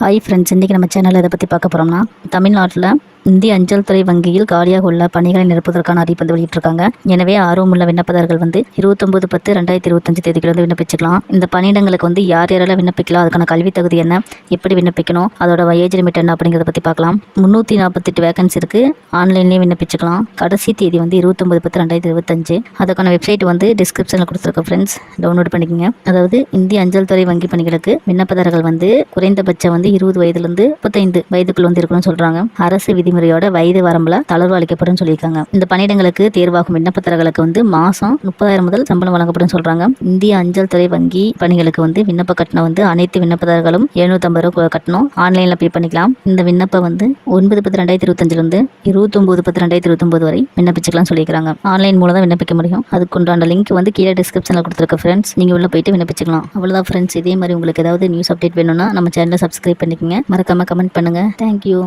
Hi friends இன்றைக்கி நம்ம சேனலில் இதை பற்றி பார்க்க போகிறோம்னா தமிழ்நாட்டில் இந்திய அஞ்சல் துறை வங்கியில் காலியாக உள்ள பணிகளை நிரப்புவதற்கான அறிவிப்பு வந்து வெளியிட்டிருக்காங்க. எனவே ஆர்வமுள்ள விண்ணப்பதாரர்கள் வந்து இருபத்தொம்பது பத்து ரெண்டாயிரத்தி இருபத்தஞ்சு தேதிக்குள்ள வந்து விண்ணப்பிச்சுக்கலாம். இந்த பணியிடங்களுக்கு வந்து யார் யாரெல்லாம் விண்ணப்பிக்கலாம் அதுக்கான கல்வி தகுதி என்ன எப்படி விண்ணப்பிக்கணும் அதோட வயேஜ் லிமிட் என்ன அப்படிங்கிறத பற்றி பார்க்கலாம். முந்நூற்றி நாற்பத்தெட்டு வேகன்சி இருக்குது ஆன்லைன்லேயே விண்ணப்பிச்சுக்கலாம். கடைசி தேதி வந்து இருபத்தொம்பது பத்து ரெண்டாயிரத்தி இருபத்தஞ்சு. அதுக்கான வெப்சைட் வந்து டிஸ்கிரிப்ஷனில் கொடுத்துருக்க ஃப்ரெண்ட்ஸ் டவுன்லோட் பண்ணிக்கோங்க. அதாவது இந்திய அஞ்சல் துறை வங்கி பணிகளுக்கு விண்ணப்பதாரர்கள் வந்து குறைந்தபட்சம் வந்து இருபது வயதுலேருந்து முப்பத்தைந்து வயதுக்குள்ள வந்து இருக்கணும்னு சொல்கிறாங்க அரசு விதி விதிமுறையோட வயது வரம்பில் தளர்வு அளிக்கப்படும் சொல்லியிருக்காங்க. இந்த பணியிடங்களுக்கு தேர்வாகும் விண்ணப்பத்தர்களுக்கு வந்து மாதம் முப்பதாயிரம் முதல் சம்பளம் வழங்கப்படும் சொல்கிறாங்க இந்திய அஞ்சல் துறை வங்கி பணிகளுக்கு வந்து விண்ணப்ப கட்டணம் வந்து அனைத்து விண்ணப்பதாரர்களும் எழுநூற்றம்பது ரூபா கட்டணம். ஆன்லைனில் பே பண்ணிக்கலாம். இந்த விண்ணப்பம் வந்து ஒன்பது பத்து ரெண்டாயிரத்தி இருபத்தஞ்சிலிருந்து இருபத்தொம்போது பத்து ரெண்டாயிரத்தி இருபத்தொம்போது வரை விண்ணப்பிச்சுக்கலாம் சொல்லியிருக்காங்க. ஆன்லைன் மூலம் தான் விண்ணப்பிக்க முடியும். அதுக்குண்டான லிங்க் வந்து கீழே டிஸ்கிரிப்ஷனில் கொடுத்துருக்க ஃப்ரெண்ட்ஸ் நீங்கள் உள்ள போயிட்டு விண்ணப்பிச்சுக்கலாம். அவ்வளோதான் ஃப்ரெண்ட்ஸ் இதே மாதிரி உங்களுக்கு ஏதாவது நியூஸ் அப்டேட் வேணும்னா நம்ம சேனலை சப்ஸ்கிரைப் பண்ணிக்கோங்க. மறக்காமல் கமெண்ட் பண்ணுங்கள் தேங்க்யூ